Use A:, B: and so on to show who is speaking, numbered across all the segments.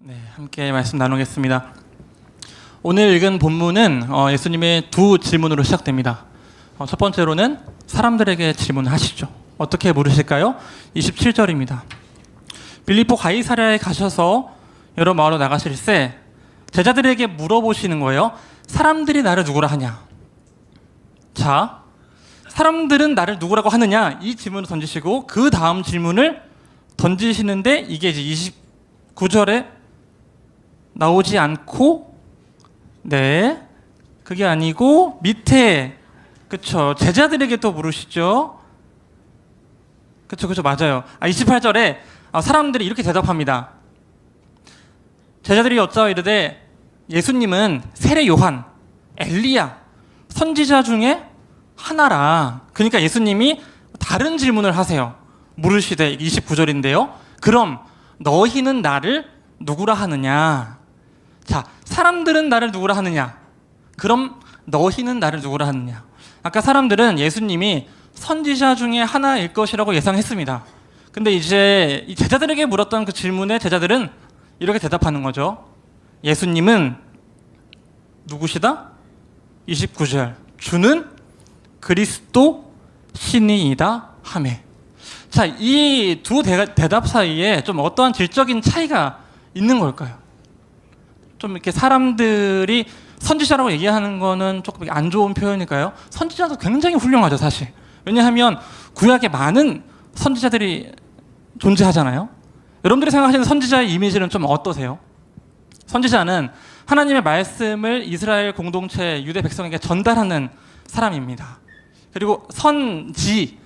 A: 네, 함께 말씀 나누겠습니다. 오늘 읽은 본문은 어, 예수님의 두 질문으로 시작됩니다. 어, 첫 번째로는 사람들에게 질문하시죠. 어떻게 물으실까요? 27절입니다. 빌리포 가이사랴에 가셔서 여러 마을로 나가실새 제자들에게 물어보시는 거예요. 사람들이 나를 누구라 하냐? 자, 사람들은 나를 누구라고 하느냐? 이 질문을 던지시고 그 다음 질문을 던지시는데 이게 이제 29절에 나오지 않고 네 그게 아니고 밑에 그쵸 제자들에게 또 물으시죠. 그쵸 그쵸 맞아요. 아 28절에 사람들이 이렇게 대답합니다. 제자들이 여짜와 이르되 예수님은 세례 요한 엘리야 선지자 중에 하나라. 그러니까 예수님이 다른 질문을 하세요. 물으시되 29절인데요. 그럼 너희는 나를 누구라 하느냐 자, 사람들은 나를 누구라 하느냐? 그럼 너희는 나를 누구라 하느냐? 아까 사람들은 예수님이 선지자 중에 하나일 것이라고 예상했습니다. 근데 이제 이 제자들에게 물었던 그 질문에 제자들은 이렇게 대답하는 거죠. 예수님은 누구시다? 29절. 주는 그리스도 신이이다 하매. 자, 이 두 대답 사이에 좀 어떠한 질적인 차이가 있는 걸까요? 좀 이렇게 사람들이 선지자라고 얘기하는 거는 조금 안 좋은 표현일까요? 선지자도 굉장히 훌륭하죠, 사실. 왜냐하면 구약에 많은 선지자들이 존재하잖아요. 여러분들이 생각하시는 선지자의 이미지는 좀 어떠세요? 선지자는 하나님의 말씀을 이스라엘 공동체 유대 백성에게 전달하는 사람입니다. 그리고 선지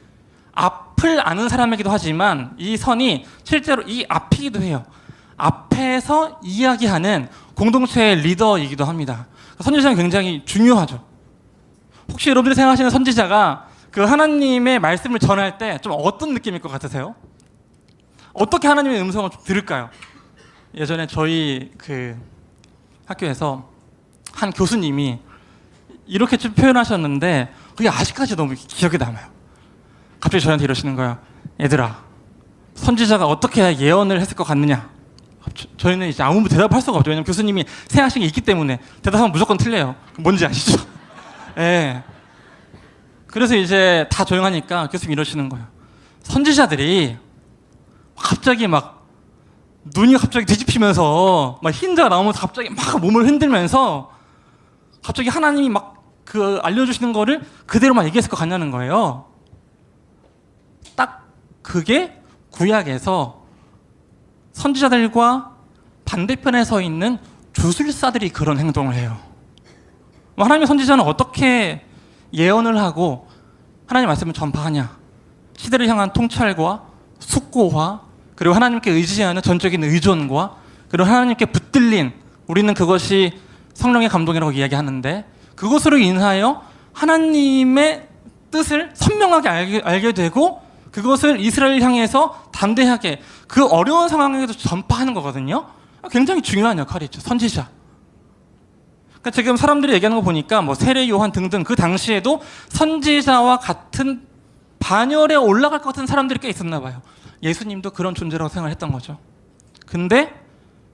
A: 앞을 아는 사람이기도 하지만 이 선이 실제로 이 앞이기도 해요. 앞에서 이야기하는 공동체의 리더이기도 합니다. 선지자는 굉장히 중요하죠. 혹시 여러분들이 생각하시는 선지자가 그 하나님의 말씀을 전할 때 좀 어떤 느낌일 것 같으세요? 어떻게 하나님의 음성을 좀 들을까요? 예전에 저희 그 학교에서 한 교수님이 이렇게 좀 표현하셨는데 그게 아직까지 너무 기억에 남아요. 갑자기 저한테 이러시는 거예요. 얘들아, 선지자가 어떻게 예언을 했을 것 같느냐? 저희는 이제 아무 대답할 수가 없죠. 왜냐면 교수님이 생각하신 게 있기 때문에 대답하면 무조건 틀려요. 뭔지 아시죠? 예. 네. 그래서 이제 다 조용하니까 교수님 이러시는 거예요. 선지자들이 갑자기 막 눈이 갑자기 뒤집히면서 막 흰자가 나오면서 갑자기 막 몸을 흔들면서 갑자기 하나님이 막 그 알려주시는 거를 그대로만 얘기했을 것 같냐는 거예요. 딱 그게 구약에서 선지자들과 반대편에 서 있는 주술사들이 그런 행동을 해요. 뭐 하나님의 선지자는 어떻게 예언을 하고 하나님 말씀을 전파하냐? 시대를 향한 통찰과 숙고와 그리고 하나님께 의지하는 전적인 의존과 그리고 하나님께 붙들린 우리는 그것이 성령의 감동이라고 이야기하는데 그것으로 인하여 하나님의 뜻을 선명하게 알게, 알게 되고 그것을 이스라엘 향해서 담대하게 그 어려운 상황에도 전파하는 거거든요. 굉장히 중요한 역할이죠. 선지자. 그러니까 지금 사람들이 얘기하는 거 보니까 뭐 세례 요한 등등 그 당시에도 선지자와 같은 반열에 올라갈 것 같은 사람들이 꽤 있었나 봐요. 예수님도 그런 존재라고 생각했던 거죠. 근데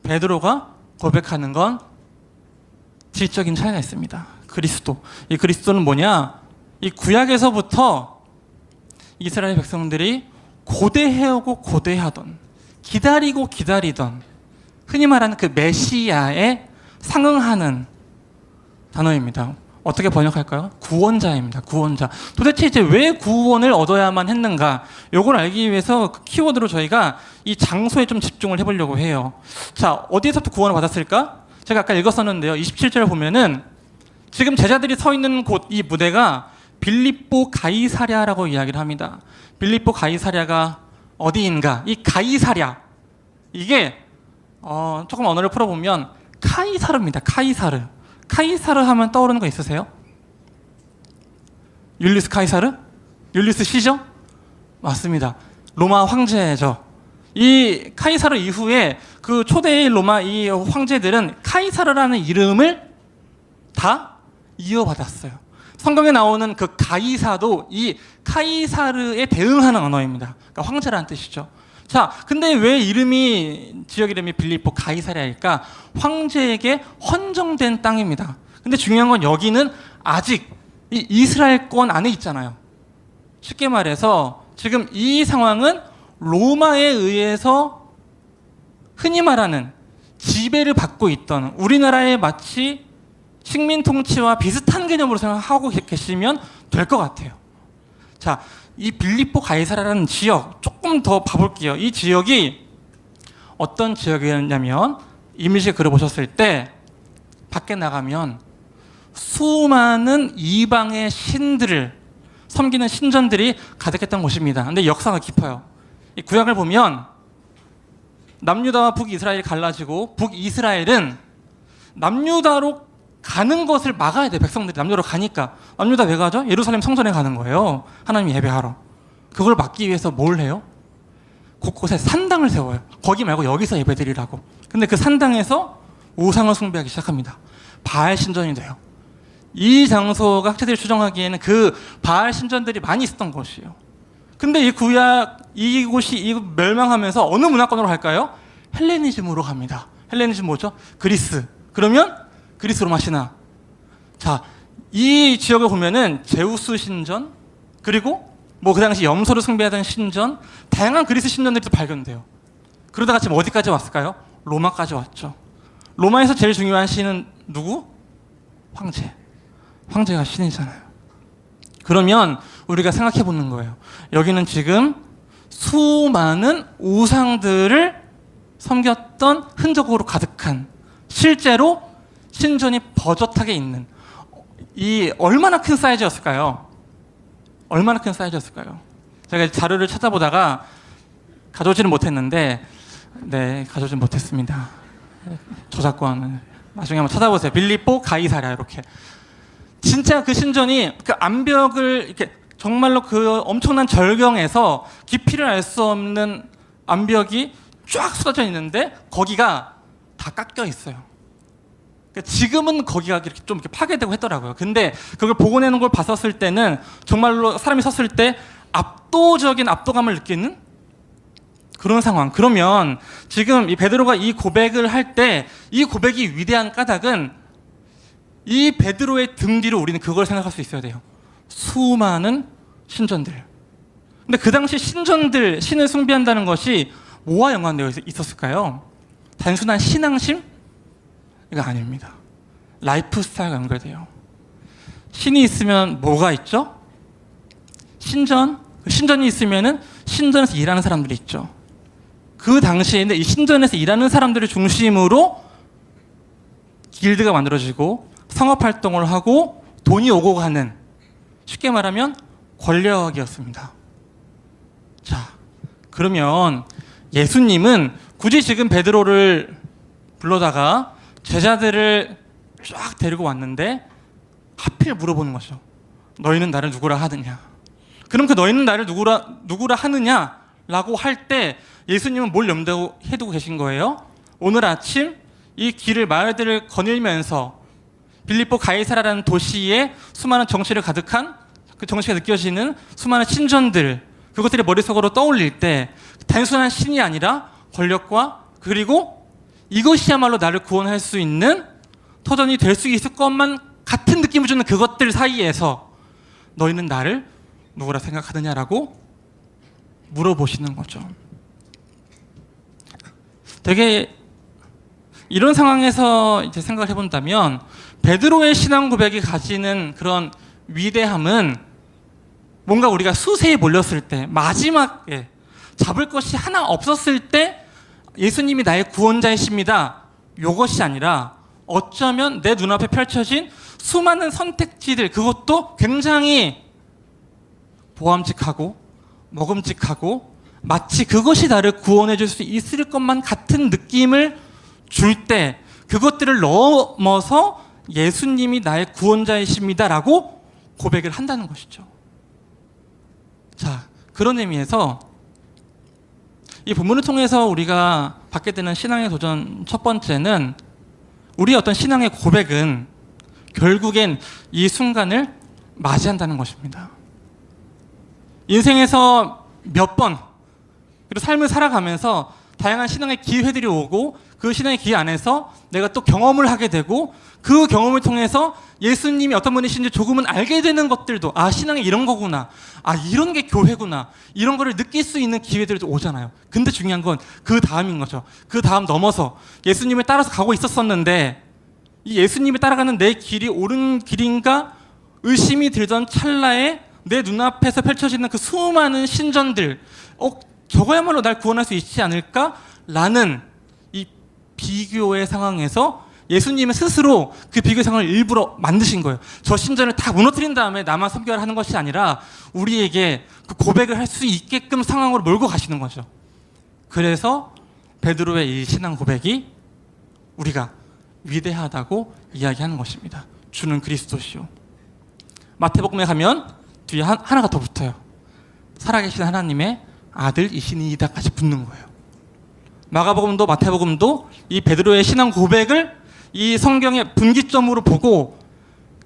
A: 베드로가 고백하는 건 질적인 차이가 있습니다. 그리스도. 이 그리스도는 뭐냐? 이 구약에서부터 이스라엘 백성들이 고대해오고 고대하던 기다리고 기다리던 흔히 말하는 그 메시아에 상응하는 단어입니다. 어떻게 번역할까요? 구원자입니다. 구원자. 도대체 이제 왜 구원을 얻어야만 했는가? 요걸 알기 위해서 그 키워드로 저희가 이 장소에 좀 집중을 해보려고 해요. 자, 어디에서부터 구원을 받았을까? 제가 아까 읽었었는데요. 27절 보면은 지금 제자들이 서 있는 곳 이 무대가 빌립보 가이사랴라고 이야기를 합니다. 빌립보 가이사랴가 어디인가? 이 가이사랴 이게 어, 조금 언어를 풀어보면 카이사르입니다. 카이사르. 카이사르 하면 떠오르는 거 있으세요? 율리스 카이사르? 율리스 시저? 맞습니다. 로마 황제죠. 이 카이사르 이후에 그 초대의 로마 이 황제들은 카이사르라는 이름을 다 이어받았어요. 성경에 나오는 그 가이사도 이 카이사르에 대응하는 언어입니다. 그러니까 황제라는 뜻이죠. 자, 근데 왜 이름이 지역 이름이 빌립보 가이사랴일까? 황제에게 헌정된 땅입니다. 근데 중요한 건 여기는 아직 이 이스라엘권 안에 있잖아요. 쉽게 말해서 지금 이 상황은 로마에 의해서 흔히 말하는 지배를 받고 있던 우리나라의 마치 식민 통치와 비슷한 개념으로 생각하고 계- 계시면 될 것 같아요. 자, 이 빌립보 가이사라라는 지역 조금 더 봐볼게요. 이 지역이 어떤 지역이었냐면 이미지 그려보셨을 때 밖에 나가면 수많은 이방의 신들을 섬기는 신전들이 가득했던 곳입니다. 근데 역사가 깊어요. 이 구약을 보면 남유다와 북이스라엘이 갈라지고 북이스라엘은 남유다로 가는 것을 막아야 돼 백성들이 남유다로 가니까 남유다 왜 가죠? 예루살렘 성전에 가는 거예요. 하나님 예배하러. 그걸 막기 위해서 뭘 해요? 곳곳에 산당을 세워요. 거기 말고 여기서 예배드리라고. 근데 그 산당에서 우상을 숭배하기 시작합니다. 바알 신전이 돼요. 이 장소가 학자들이 추정하기에는 그 바알 신전들이 많이 있었던 곳이에요. 근데 이 구약 이곳이 이 멸망하면서 어느 문화권으로 갈까요? 헬레니즘으로 갑니다. 헬레니즘 뭐죠? 그리스. 그러면 그리스 로마 신화. 자, 이 지역을 보면은 제우스 신전 그리고 뭐 그 당시 염소를 숭배하던 신전 다양한 그리스 신전들이 또 발견돼요. 그러다가 지금 어디까지 왔을까요? 로마까지 왔죠. 로마에서 제일 중요한 신은 누구? 황제. 황제가 신이잖아요. 그러면 우리가 생각해 보는 거예요. 여기는 지금 수많은 우상들을 섬겼던 흔적으로 가득한 실제로 신전이 버젓하게 있는 이 얼마나 큰 사이즈였을까요? 얼마나 큰 사이즈였을까요? 제가 자료를 찾아보다가 가져오지는 못했는데 네 가져오지 못했습니다. 저작권 나중에 한번 찾아보세요. 빌립보 가이사랴 이렇게 진짜 그 신전이 그 암벽을 이렇게 정말로 그 엄청난 절경에서 깊이를 알 수 없는 암벽이 쫙 쏟아져 있는데 거기가 다 깎여 있어요. 그러니까 지금은 거기가 이렇게 좀 이렇게 파괴되고 했더라고요. 근데 그걸 복원해놓은 걸 봤었을 때는 정말로 사람이 섰을 때 압도적인 압도감을 느끼는 그런 상황. 그러면 지금 이 베드로가 이 고백을 할 때 이 고백이 위대한 까닭은 이 베드로의 등 뒤로 우리는 그걸 생각할 수 있어야 돼요. 수많은 신전들. 근데 그 당시 신전들, 신을 숭배한다는 것이 뭐와 연관되어 있- 있었을까요? 단순한 신앙심? 이거 아닙니다. 라이프 스타일과 연결돼요. 신이 있으면 뭐가 있죠? 신전. 그 신전이 있으면은 신전에서 일하는 사람들이 있죠. 그 당시에는 이 신전에서 일하는 사람들을 중심으로 길드가 만들어지고 상업 활동을 하고 돈이 오고 가는 쉽게 말하면 권력이었습니다. 자, 그러면 예수님은 굳이 지금 베드로를 불러다가 제자들을 쫙 데리고 왔는데 하필 물어보는 거죠. 너희는 나를 누구라 하느냐? 그럼 그 너희는 나를 누구라 누구라 하느냐라고 할 때 예수님은 뭘 염두에 두고 계신 거예요? 오늘 아침 이 길을 마을들을 거닐면서 빌립보 가이사라라는 도시에 수많은 정치를 가득한 그 정치가 느껴지는 수많은 신전들 그것들이 머릿속으로 떠올릴 때 단순한 신이 아니라 권력과 그리고 이것이야말로 나를 구원할 수 있는 터전이 될 수 있을 것만 같은 느낌을 주는 그것들 사이에서 너희는 나를 누구라 생각하느냐라고 물어보시는 거죠. 되게 이런 상황에서 이제 생각을 해본다면 베드로의 신앙 고백이 가지는 그런 위대함은 뭔가 우리가 수세에 몰렸을 때 마지막에 잡을 것이 하나 없었을 때 예수님이 나의 구원자이십니다. 이것이 아니라 어쩌면 내 눈앞에 펼쳐진 수많은 선택지들 그것도 굉장히 보암직하고 먹음직하고 마치 그것이 나를 구원해 줄 수 있을 것만 같은 느낌을 줄 때 그것들을 넘어서 예수님이 나의 구원자이십니다라고 고백을 한다는 것이죠. 자, 그런 의미에서 이 본문을 통해서 우리가 받게 되는 신앙의 도전 첫 번째는 우리의 어떤 신앙의 고백은 결국엔 이 순간을 맞이한다는 것입니다. 인생에서 몇 번 그리고 삶을 살아가면서 다양한 신앙의 기회들이 오고 그 신앙의 기회 안에서 내가 또 경험을 하게 되고 그 경험을 통해서 예수님이 어떤 분이신지 조금은 알게 되는 것들도 아 신앙이 이런 거구나. 아 이런 게 교회구나. 이런 거를 느낄 수 있는 기회들도 오잖아요. 근데 중요한 건 그 다음인 거죠. 그 다음 넘어서 예수님을 따라서 가고 있었었는데 이 예수님을 따라가는 내 길이 옳은 길인가? 의심이 들던 찰나에 내 눈앞에서 펼쳐지는 그 수많은 신전들. 어 저거야말로 날 구원할 수 있지 않을까라는 이 비교의 상황에서 예수님은 스스로 그 비교 상황을 일부러 만드신 거예요. 저 신전을 다 무너뜨린 다음에 나만 섬겨라 하는 것이 아니라 우리에게 그 고백을 할 수 있게끔 상황으로 몰고 가시는 거죠. 그래서 베드로의 이 신앙 고백이 우리가 위대하다고 이야기하는 것입니다. 주는 그리스도시요. 마태복음에 가면 뒤에 한, 하나가 더 붙어요. 살아계신 하나님의 아들이시니이다까지 붙는 거예요. 마가복음도 마태복음도 이 베드로의 신앙 고백을 이 성경의 분기점으로 보고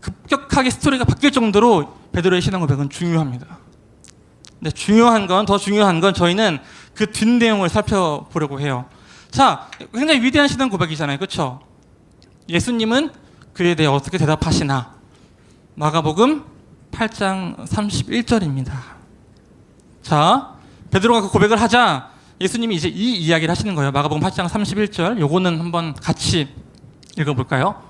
A: 급격하게 스토리가 바뀔 정도로 베드로의 신앙 고백은 중요합니다. 근데 중요한 건 더 중요한 건 저희는 그 뒷내용을 살펴보려고 해요. 자, 굉장히 위대한 신앙 고백이잖아요. 그렇죠? 예수님은 그에 대해 어떻게 대답하시나? 마가복음 8장 31절입니다. 자, 베드로가 그 고백을 하자 예수님이 이제 이 이야기를 하시는 거예요. 마가복음 8장 31절. 요거는 한번 같이 읽어볼까요?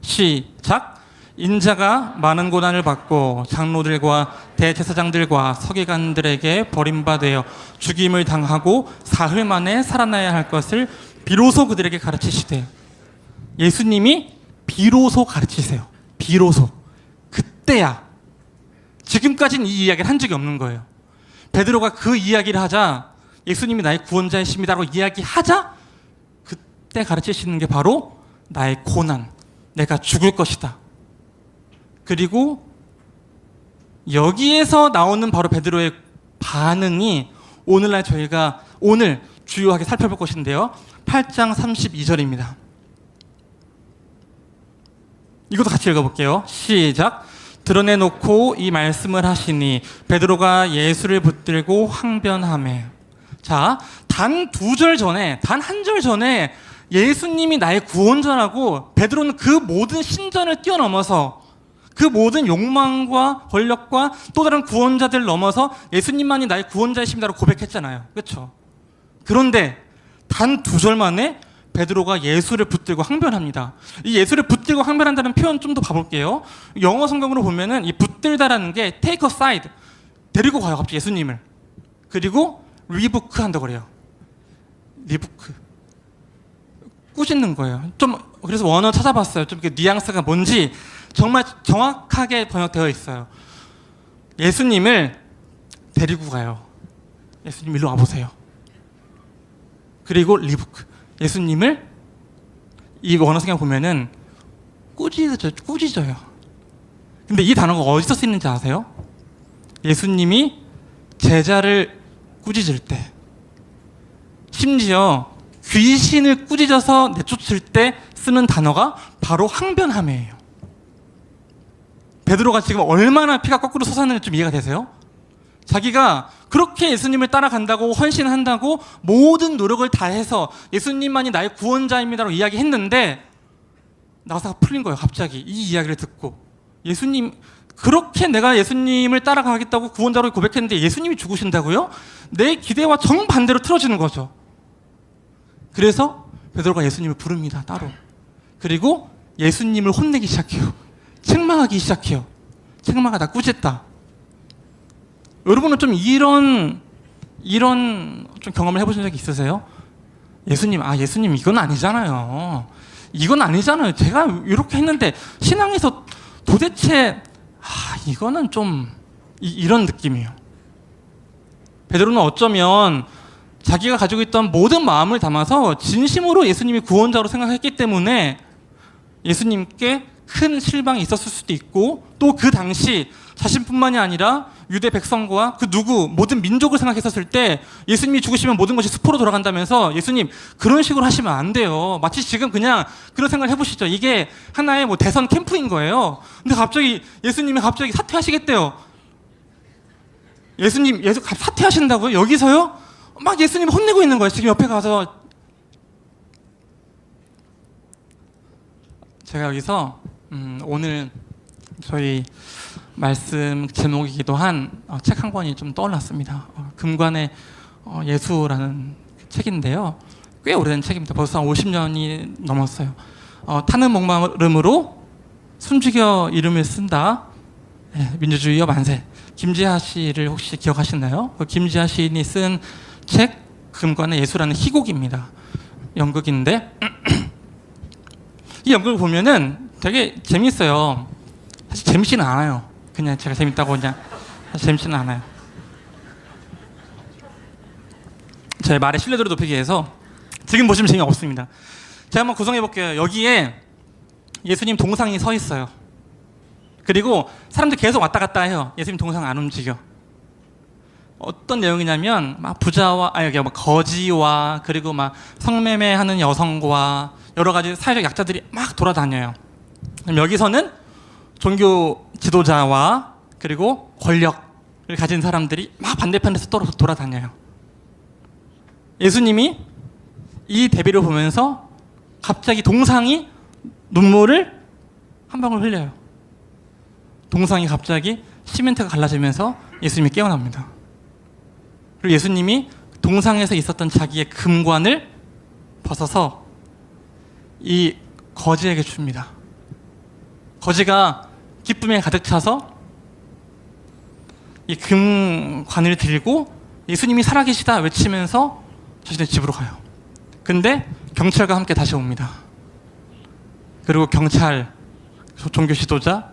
A: 시작. 인자가 많은 고난을 받고 장로들과 대제사장들과 서기관들에게 버림받아 죽임을 당하고 사흘 만에 살아나야 할 것을 비로소 그들에게 가르치시되 예수님이 비로소 가르치세요. 비로소. 그때야. 지금까지는 이 이야기를 한 적이 없는 거예요. 베드로가 그 이야기를 하자 예수님이 나의 구원자이십니다라고 이야기하자 그때 가르치시는 게 바로 나의 고난, 내가 죽을 것이다. 그리고 여기에서 나오는 바로 베드로의 반응이 오늘날 저희가 오늘 주요하게 살펴볼 것인데요. 8장 32절입니다. 이것도 같이 읽어볼게요. 시작. 드러내놓고 이 말씀을 하시니 베드로가 예수를 붙들고 항변하매 자, 단 두 절 전에, 단 한 절 전에 예수님이 나의 구원자라고 베드로는 그 모든 신전을 뛰어넘어서 그 모든 욕망과 권력과 또 다른 구원자들 넘어서 예수님만이 나의 구원자이십니다라고 고백했잖아요. 그렇죠? 그런데 단 두 절 만에 베드로가 예수를 붙들고 항변합니다. 이 예수를 붙들고 항변한다는 표현 좀 더 봐볼게요. 영어 성경으로 보면은 이 붙들다라는 게 take a side 데리고 가요 갑자기 예수님을 그리고 리부크 한다고 그래요. 리부크 꾸짖는 거예요. 좀 그래서 원어 찾아봤어요. 좀 이렇게 뉘앙스가 뭔지 정말 정확하게 번역되어 있어요. 예수님을 데리고 가요. 예수님 일로 와보세요. 그리고 리부크 예수님을 이 원어 성경 보면은 꾸짖어 꾸짖어요. 근데 이 단어가 어디서 쓰이는지 아세요? 예수님이 제자를 꾸짖을 때 심지어 귀신을 꾸짖어서 내쫓을 때 쓰는 단어가 바로 항변함이에요. 베드로가 지금 얼마나 피가 거꾸로 솟았는지 좀 이해가 되세요? 자기가 그렇게 예수님을 따라간다고 헌신한다고 모든 노력을 다해서 예수님만이 나의 구원자입니다라고 이야기했는데 나사가 풀린 거예요. 갑자기 이 이야기를 듣고 예수님 그렇게 내가 예수님을 따라가겠다고 구원자로 고백했는데 예수님이 죽으신다고요? 내 기대와 정반대로 틀어지는 거죠. 그래서 베드로가 예수님을 부릅니다. 따로. 그리고 예수님을 혼내기 시작해요. 책망하기 시작해요. 책망하다 꾸짖다. 여러분은 좀 이런 이런 좀 경험을 해보신 적 있으세요? 예수님, 아 예수님 이건 아니잖아요. 이건 아니잖아요. 제가 이렇게 했는데 신앙에서 도대체 아 이거는 좀 이, 이런 느낌이에요. 베드로는 어쩌면 자기가 가지고 있던 모든 마음을 담아서 진심으로 예수님이 구원자로 생각했기 때문에 예수님께 큰 실망이 있었을 수도 있고 또 그 당시 자신뿐만이 아니라 유대 백성과 그 누구 모든 민족을 생각했었을 때 예수님이 죽으시면 모든 것이 수포로 돌아간다면서 예수님 그런 식으로 하시면 안 돼요. 마치 지금 그냥 그런 생각을 해보시죠. 이게 하나의 뭐 대선 캠프인 거예요. 근데 갑자기 예수님이 갑자기 사퇴하시겠대요. 예수님 예수 갑- 사퇴하신다고요? 여기서요? 막 예수님 혼내고 있는 거예요. 지금 옆에 가서 제가 여기서 음, 오늘 저희 말씀 제목이기도 한 어, 책한 권이 좀 떠올랐습니다. 어, 금관의 어, 예수라는 책인데요. 꽤 오래된 책입니다. 벌써 한 50년이 넘었어요. 어, 타는 목마름으로 숨죽여 이름을 쓴다. 네, 민주주의여 만세. 김지하 씨를 혹시 기억하시나요? 그 김지하 시인이 쓴 책 금관의 예수라는 희곡입니다. 연극인데 이 연극을 보면은 되게 재밌어요. 사실 재밌지는 않아요. 그냥 제가 재밌다고 그냥 사실 재밌지는 않아요. 제 말의 신뢰도를 높이기 위해서 지금 보시면 재미 없습니다. 제가 한번 구성해 볼게요. 여기에 예수님 동상이 서 있어요. 그리고 사람들 계속 왔다 갔다 해요. 예수님 동상 안 움직여. 어떤 내용이냐면 막 부자와 아니 막 거지와 그리고 막 성매매하는 여성과 여러 가지 사회적 약자들이 막 돌아다녀요. 여기서는 종교 지도자와 그리고 권력을 가진 사람들이 막 반대편에서 또 돌아다녀요. 예수님이 이 대비를 보면서 갑자기 동상이 눈물을 한 방울 흘려요. 동상이 갑자기 시멘트가 갈라지면서 예수님이 깨어납니다. 그리고 예수님이 동상에서 있었던 자기의 금관을 벗어서 이 거지에게 줍니다. 거지가 기쁨에 가득 차서 이 금관을 들고 예수님이 살아계시다 외치면서 자신의 집으로 가요. 근데 경찰과 함께 다시 옵니다. 그리고 경찰, 종교 지도자,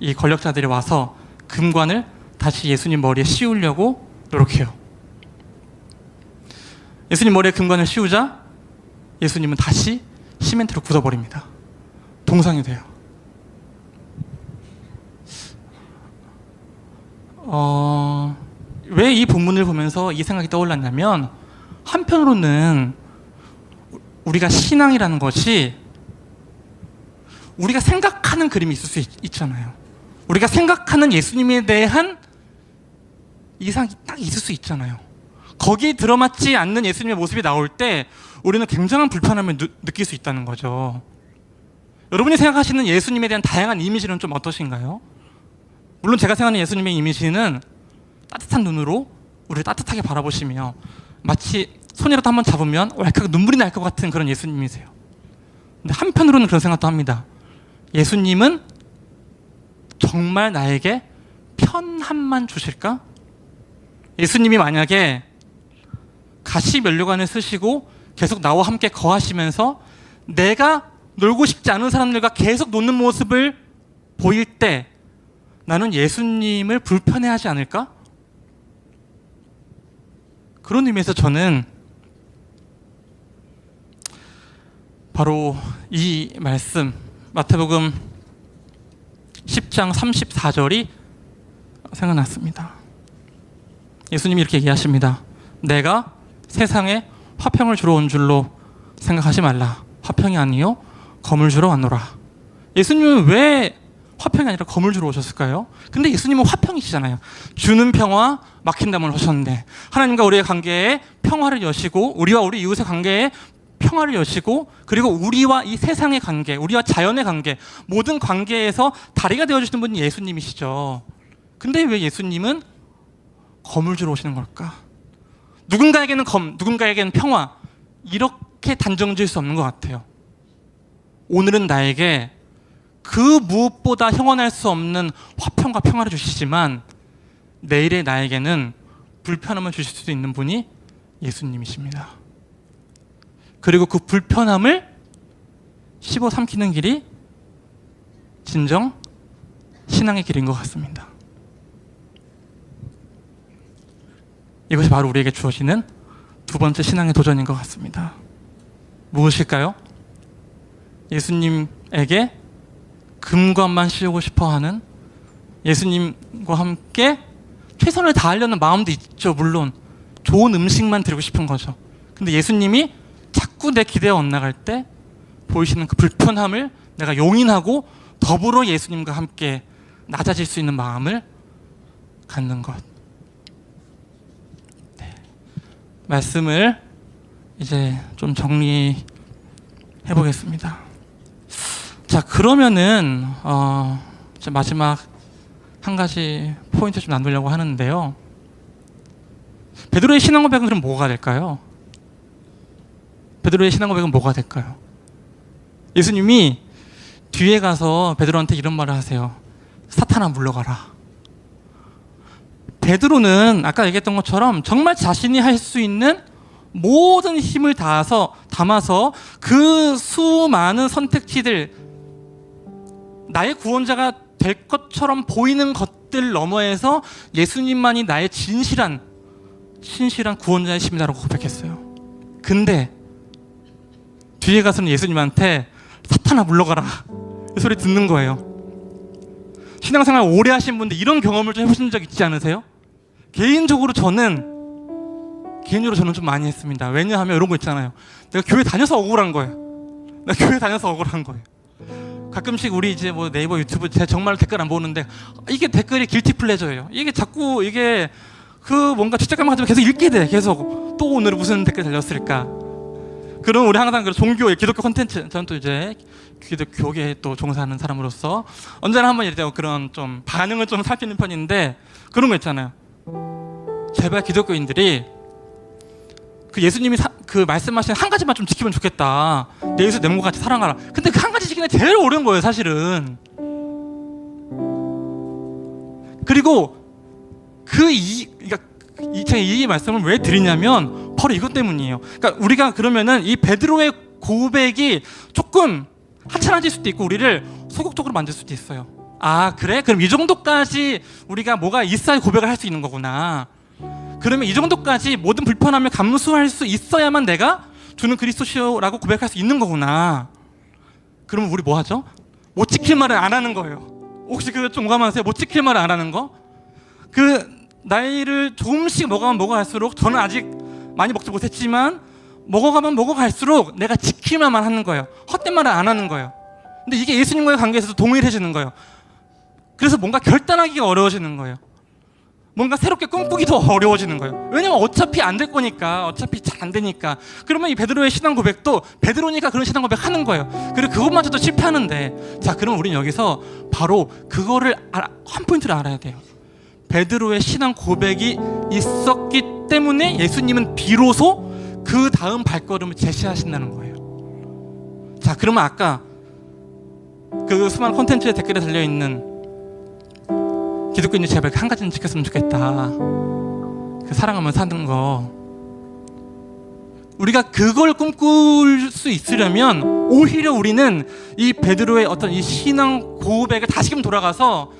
A: 이 권력자들이 와서 금관을 다시 예수님 머리에 씌우려고 노력해요. 예수님 머리에 금관을 씌우자 예수님은 다시 시멘트로 굳어버립니다. 동상이 돼요. 어, 왜 이 본문을 보면서 이 생각이 떠올랐냐면 한편으로는 우리가 신앙이라는 것이 우리가 생각하는 그림이 있을 수 있, 잖아요 우리가 생각하는 예수님에 대한 이상이 딱 있을 수 있잖아요. 거기에 들어맞지 않는 예수님의 모습이 나올 때 우리는 굉장한 불편함을 느, 느낄 수 있다는 거죠. 여러분이 생각하시는 예수님에 대한 다양한 이미지는 좀 어떠신가요? 물론 제가 생각하는 예수님의 이미지는 따뜻한 눈으로 우리를 따뜻하게 바라보시며 마치 손이라도 한번 잡으면 왈칵 눈물이 날 것 같은 그런 예수님이세요. 근데 한편으로는 그런 생각도 합니다. 예수님은 정말 나에게 편함만 주실까? 예수님이 만약에 가시 면류관을 쓰시고 계속 나와 함께 거하시면서 내가 놀고 싶지 않은 사람들과 계속 노는 모습을 보일 때 나는 예수님을 불편해하지 않을까? 그런 의미에서 저는 바로 이 말씀 마태복음 10장 34절이 생각났습니다. 예수님이 이렇게 얘기하십니다. 내가 세상에 화평을 주러 온 줄로 생각하지 말라. 화평이 아니요 검을 주러 왔노라. 예수님은 왜 화평이 아니라 검을 주러 오셨을까요? 근데 예수님은 화평이시잖아요. 주는 평화, 막힌 담을 하셨는데 하나님과 우리의 관계에 평화를 여시고 우리와 우리 이웃의 관계에 평화를 여시고 그리고 우리와 이 세상의 관계, 우리와 자연의 관계, 모든 관계에서 다리가 되어 주시는 분이 예수님이시죠. 근데 왜 예수님은 검을 주러 오시는 걸까? 누군가에게는 검, 누군가에게는 평화 이렇게 단정 지을 수 없는 것 같아요. 오늘은 나에게 그 무엇보다 형언할 수 없는 화평과 평화를 주시지만 내일의 나에게는 불편함을 주실 수 있는 분이 예수님이십니다. 그리고 그 불편함을 씹어 삼키는 길이 진정 신앙의 길인 것 같습니다. 이것이 바로 우리에게 주어지는 두 번째 신앙의 도전인 것 같습니다. 무엇일까요? 예수님에게 금관만 씌우고 싶어 하는 예수님과 함께 최선을 다하려는 마음도 있죠, 물론. 좋은 음식만 드리고 싶은 거죠. 근데 예수님이 자꾸 내 기대에 엇나갈 때 보이시는 그 불편함을 내가 용인하고 더불어 예수님과 함께 낮아질 수 있는 마음을 갖는 것. 네. 말씀을 이제 좀 정리해 보겠습니다. 자 그러면은 어, 마지막 한 가지 포인트 좀 나누려고 하는데요. 베드로의 신앙 고백은 그럼 뭐가 될까요? 베드로의 신앙 고백은 뭐가 될까요? 예수님이 뒤에 가서 베드로한테 이런 말을 하세요. 사탄아 물러가라. 베드로는 아까 얘기했던 것처럼 정말 자신이 할 수 있는 모든 힘을 다해서 담아서 그 수많은 선택지들 나의 구원자가 될 것처럼 보이는 것들 너머에서 예수님만이 나의 진실한 신실한 구원자이십니다라고 고백했어요. 근데 뒤에 가서는 예수님한테 사탄아 물러가라 이 소리 듣는 거예요. 신앙생활 오래 하신 분들 이런 경험을 좀 해보신 적 있지 않으세요? 개인적으로 저는 개인적으로 저는 좀 많이 했습니다. 왜냐하면 이런 거 있잖아요. 내가 교회 다녀서 억울한 거예요. 내가 교회 다녀서 억울한 거예요. 가끔씩 우리 이제 뭐 네이버 유튜브 제가 정말 댓글 안 보는데 이게 댓글이 길티 플레저예요. 이게 자꾸 이게 그 뭔가 죄책감 가지고 계속 읽게 돼. 계속 또 오늘 무슨 댓글 달렸을까? 그럼 우리 항상 그 종교 기독교 콘텐츠 저는 또 이제 기독교계에 또 종사하는 사람으로서 언제나 한번 이제 그런 좀 반응을 좀 살피는 편인데 그런 거 있잖아요. 제발 기독교인들이 그 예수님이 사- 그 말씀하신 한 가지만 좀 지키면 좋겠다. 내 예수 내 몸과 같이 사랑하라. 근데 그 한 가지 지키는 게 제일 어려운 거예요, 사실은. 그리고 그 이, 그러니까 이, 이 말씀을 왜 드리냐면 바로 이것 때문이에요. 그러니까 우리가 그러면은 이 베드로의 고백이 조금 하찮아질 수도 있고 우리를 소극적으로 만들 수도 있어요. 아 그래? 그럼 이 정도까지 우리가 뭐가 있어야 고백을 할 수 있는 거구나. 그러면 이 정도까지 모든 불편함을 감수할 수 있어야만 내가 주는 그리스도시오라고 고백할 수 있는 거구나. 그러면 우리 뭐 하죠? 못 지킬 말을 안 하는 거예요. 혹시 그거 좀 공감하세요? 못 지킬 말을 안 하는 거? 그 나이를 조금씩 먹어가면 먹어갈수록 저는 아직 많이 먹지 못했지만 먹어가면 먹어갈수록 내가 지킬만만 하는 거예요. 헛된 말을 안 하는 거예요. 근데 이게 예수님과의 관계에서도 동일해지는 거예요. 그래서 뭔가 결단하기가 어려워지는 거예요. 뭔가 새롭게 꿈꾸기도 어려워지는 거예요. 왜냐면 어차피 안 될 거니까, 어차피 잘 안 되니까. 그러면 이 베드로의 신앙 고백도 베드로니까 그런 신앙 고백 하는 거예요. 그리고 그것마저도 실패하는데, 자, 그럼 우린 여기서 바로 그거를 알아- 한 포인트를 알아야 돼요. 베드로의 신앙 고백이 있었기 때문에 예수님은 비로소 그 다음 발걸음을 제시하신다는 거예요. 자, 그러면 아까 그 수많은 콘텐츠에 댓글에 달려 있는 기독교인이 제발 한 가지는 지켰으면 좋겠다. 그 사랑하면 사는 거. 우리가 그걸 꿈꿀 수 있으려면 오히려 우리는 이 베드로의 어떤 이 신앙 고백을 다시금 돌아가서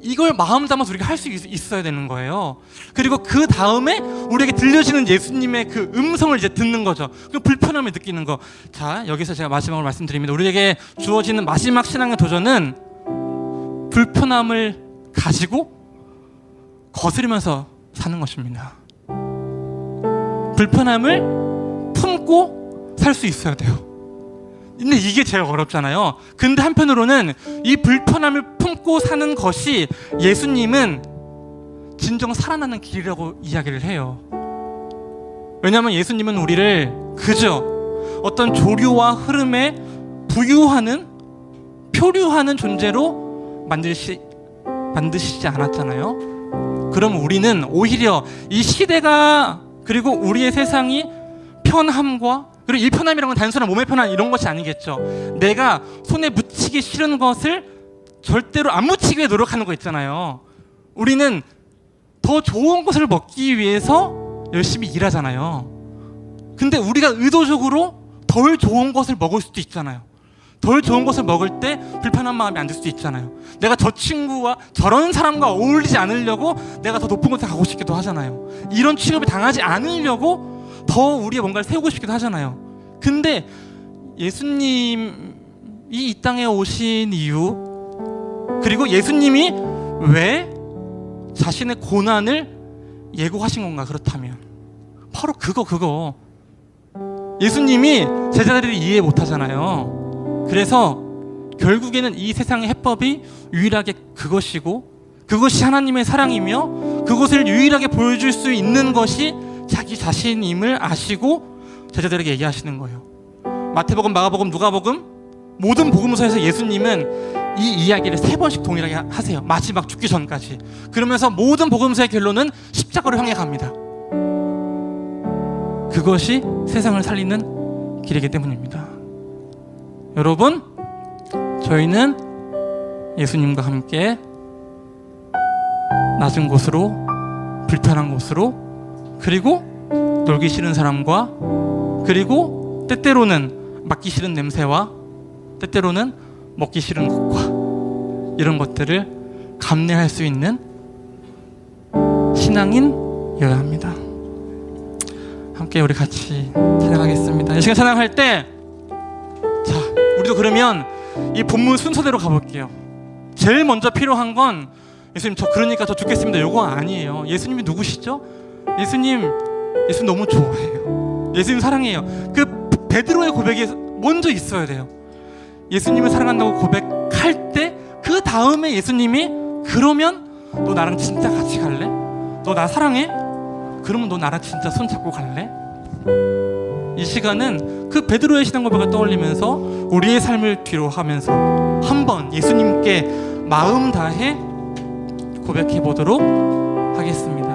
A: 이걸 마음 담아서 우리가 할 수 있어야 되는 거예요. 그리고 그 다음에 우리에게 들려지는 예수님의 그 음성을 이제 듣는 거죠. 그 불편함을 느끼는 거. 자, 여기서 제가 마지막으로 말씀드립니다. 우리에게 주어지는 마지막 신앙의 도전은 불편함을 가지고 거스르면서 사는 것입니다. 불편함을 품고 살 수 있어야 돼요. 근데 이게 제일 어렵잖아요. 근데 한편으로는 이 불편함을 품고 사는 것이 예수님은 진정 살아나는 길이라고 이야기를 해요. 왜냐하면 예수님은 우리를 그저 어떤 조류와 흐름에 부유하는 표류하는 존재로 만드시 만드시지 않았잖아요. 그럼 우리는 오히려 이 시대가 그리고 우리의 세상이 편함과 그리고 이 편함이란 건 단순한 몸의 편함 이런 것이 아니겠죠. 내가 손에 묻히기 싫은 것을 절대로 안 묻히기 위해 노력하는 거 있잖아요. 우리는 더 좋은 것을 먹기 위해서 열심히 일하잖아요. 근데 우리가 의도적으로 덜 좋은 것을 먹을 수도 있잖아요. 덜 좋은 것을 먹을 때 불편한 마음이 안 들 수도 있잖아요. 내가 저 친구와 저런 사람과 어울리지 않으려고 내가 더 높은 곳에 가고 싶기도 하잖아요. 이런 취급을 당하지 않으려고 더 우리의 뭔가를 세우고 싶기도 하잖아요. 근데 예수님이 이 땅에 오신 이유 그리고 예수님이 왜 자신의 고난을 예고하신 건가 그렇다면 바로 그거 그거 예수님이 제자들이 이해 못 하잖아요. 그래서 결국에는 이 세상의 해법이 유일하게 그것이고 그것이 하나님의 사랑이며 그것을 유일하게 보여줄 수 있는 것이 자기 자신임을 아시고 제자들에게 얘기하시는 거예요. 마태복음, 마가복음, 누가복음 모든 복음서에서 예수님은 이 이야기를 세 번씩 동일하게 하- 하세요. 마지막 죽기 전까지. 그러면서 모든 복음서의 결론은 십자가로 향해 갑니다. 그것이 세상을 살리는 길이기 때문입니다. 여러분, 저희는 예수님과 함께 낮은 곳으로 불편한 곳으로 그리고 놀기 싫은 사람과 그리고 때때로는 맡기 싫은 냄새와 때때로는 먹기 싫은 것과 이런 것들을 감내할 수 있는 신앙인이어야 합니다. 함께 우리 같이 찬양하겠습니다. 이 시간 찬양할 때, 자, 우리도 그러면 이 본문 순서대로 가볼게요. 제일 먼저 필요한 건 예수님 저 그러니까 저 죽겠습니다. 요거 아니에요. 예수님이 누구시죠? 예수님, 예수님 너무 좋아해요. 예수님 사랑해요. 그 베드로의 고백이 먼저 있어야 돼요. 예수님을 사랑한다고 고백할 때 그 다음에 예수님이 그러면 너 나랑 진짜 같이 갈래? 너 나 사랑해? 그러면 너 나랑 진짜 손 잡고 갈래? 이 시간은 그 베드로의 신앙 고백을 떠올리면서 우리의 삶을 뒤로 하면서 한번 예수님께 마음 다해 고백해 보도록 하겠습니다.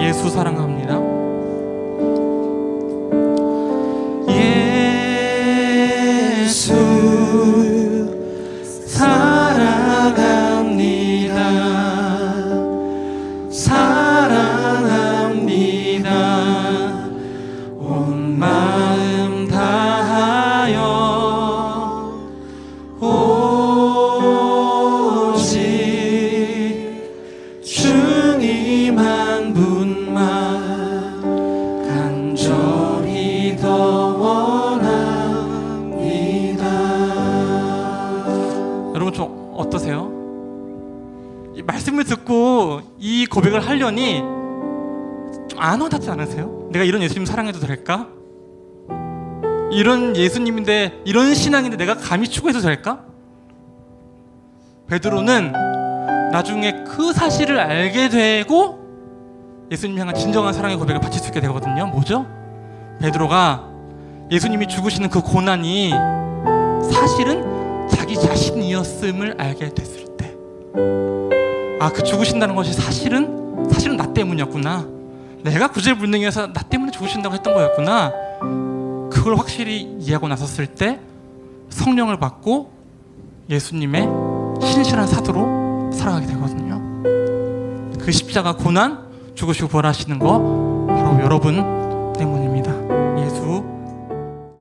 A: 예수 사랑합니다. 예수 듣고 이 고백을 하려니 좀안 와닿지 않으세요? 내가 이런 예수님 사랑해도 될까? 이런 예수님인데 이런 신앙인데 내가 감히 추구해도 될까? 베드로는 나중에 그 사실을 알게 되고 예수님 향한 진정한 사랑의 고백을 바칠 수 있게 되거든요. 뭐죠? 베드로가 예수님이 죽으시는 그 고난이 사실은 자기 자신이었음을 알게 됐을 때, 아, 그 죽으신다는 것이 사실은 사실은 나 때문이었구나. 내가 구제불능해서 나 때문에 죽으신다고 했던 거였구나. 그걸 확실히 이해하고 나섰을 때 성령을 받고 예수님의 신실한 사도로 살아가게 되거든요. 그 십자가 고난 죽으시고 부활하시는 거 바로 여러분 때문입니다.